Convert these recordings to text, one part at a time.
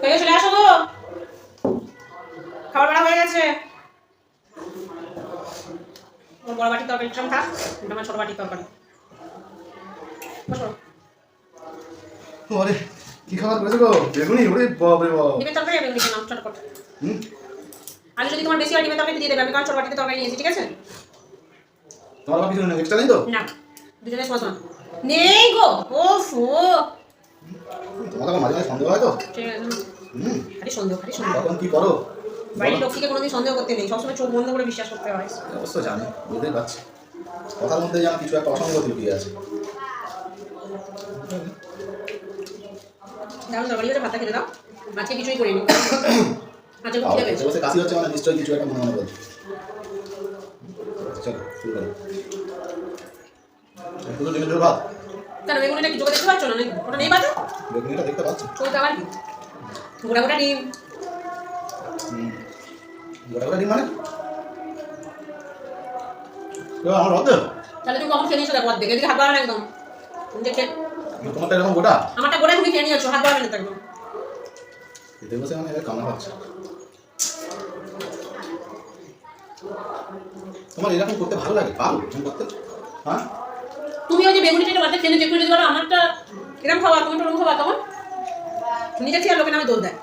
খেয়ে চলে আসো গো। খাবার বেড়া হয়ে গেছে। ওর বড় বাটির তরকারি ট্রাম থাক এটা আমার ছোট বাটির তরকারি। বসো। ওরে কি খাবার করেছ গো? বেগুনি ওরে বাপ রে বাপ। ডিমের তরকারি আমি লিখে ছোট করে হুম? আলু যদি তোমার বেশি হয় ডিমের তরকারি দিয়ে দেবে। আমি কারণ ছোট বাটিতে তরকারি নিয়েছি ঠিক আছে? তোমার আবার কিছু এক্সট্রা নেই তো? না দুজনে সমান। নেই গো ওফ ও। আবার মাঝে মাঝে সন্দেহ হয় তো? হুম। খালি সন্দেহ খালি সন্দেহ। তখন কি করো? বাড়ির লক্ষ্মীকে কোনোদিন সন্দেহ করতে নেই। সবসময় চোখ বন্ধ করে বিশ্বাস করতে হয়। অবশ্য জানি বুঝতেই পারছি। কথার মধ্যে যেন কিছু একটা অসঙ্গতি আছে। দাও তরকারি হচ্ছে ভাতটা খেতে দাও। আজকে কিছুই করিনি। আজকে খিদে পেয়েছে বসে কাশি হচ্ছে মানে নিশ্চয়ই কিছু একটা মনে মনে বলছে চলো শুরু করো। ভাত? কেন বেগুনিটা কি চোখে দেখতে পাচ্ছ না? ওটা নেই বাজে? বেগুনিটা দেখতে পাচ্ছি? আবার কি? গোটা গোটা ডিম। হুম। গোটা গোটা ডিম মানে? আমার তাহলে তুমি কখন খেয়ে নিয়েছো দেখো দেখে এদিকে হাত বাড়ানো একদম। দেখে তোমারটা এরকম গোটা? আমারটা গোটা তুমি খেয়ে নিয়েছো হাত বাড়ানো তো একদম। খেতে বসে মানে এবার কামনা পাচ্ছে তোমার এরকম করতে ভালো লাগে পারো করতে? হ্যাঁ? তুমি ওই যে বেগুনিটা খেয়ে নিয়ে চেক করে দিতে পারো আমারটা এরকম খাওয়া তুমি ওরকম খাওয়া তখন নিজে খেয়ে লোকে নামে দোল দেয়।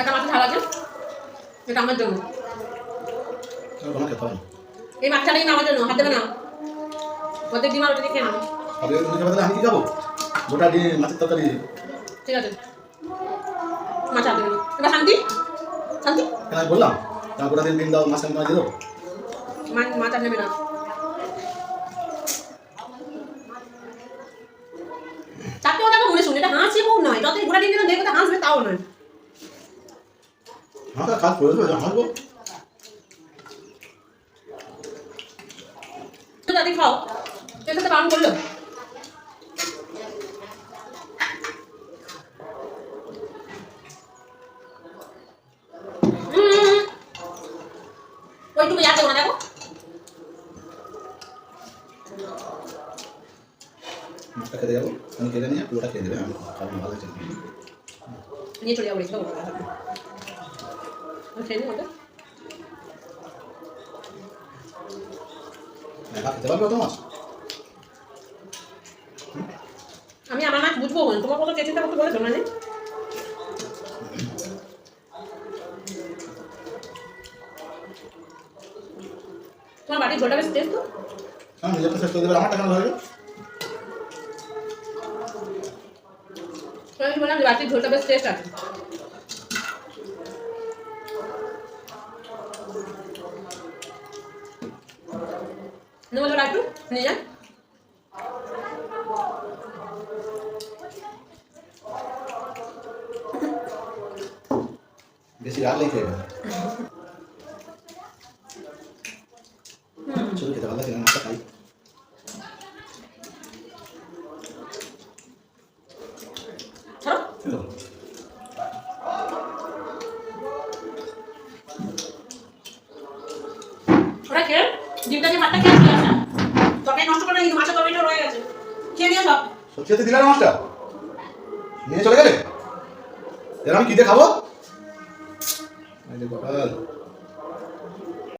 একটা মাথা এটা আমার জন্য। এই মাছটা নেই আমার জন্য হাত দেবে না। অর্ধেক ডিম আর ওটা দিয়ে খেয়ে নাও। আগে তুমি খেতে পারলে আমি কি খাব? গোটা ডিম মাছের তরকারি। ঠিক আছে। মাছ শান্তি? আমি বললাম। তোমার গোটা দিন ডিম দাও মাছ আমি দিয়ে দেবো। মাছ আর নেবে না চারটে কথা মনে শুনে এটা হাসি খুব নয়। যতই ঘোরা দিন দিন দেখবে তো হাসবে তাও নয়। হ্যাঁ কাজ করে দেবো হাসবো তো যাতে খাও। এর সাথে বারণ করল। মাছটা খেতে যাব। আমি নিয়ে পুরোটা খেয়ে দেবে। আমি খাব ভালো নিয়ে চলে যাব খেতে পারবে অত মাছ? আমি আমার মাছ বুঝব তোমার কত চেচিন্তা করতে বলেছ মানে? তোমার বাড়ির ঝোলটা বেশ টেস্ট তো? আমি নিজেরটা শেষ করে দেবে। আমারটা কেন ধরবে আমি বললাম যে বাড়ির ঝোলটা বেশ টেস্ট আছে। নেব ঝোল নিয়ে যান। বেশি খেতে ভালো লাগে না, খাই। ওরা খেয়ে ডিমটা দিয়ে ভাতটা খেয়ে চলে আসা তরকারি নষ্ট করে কিন্তু মাছের তরকারিটা রয়ে গেছে। খেয়ে নিয়ে সব। সত্যি সত্যি দিলে না মাছটা। নিয়ে চলে গেলে? এর আমি কি দিয়ে খাব? গোপাল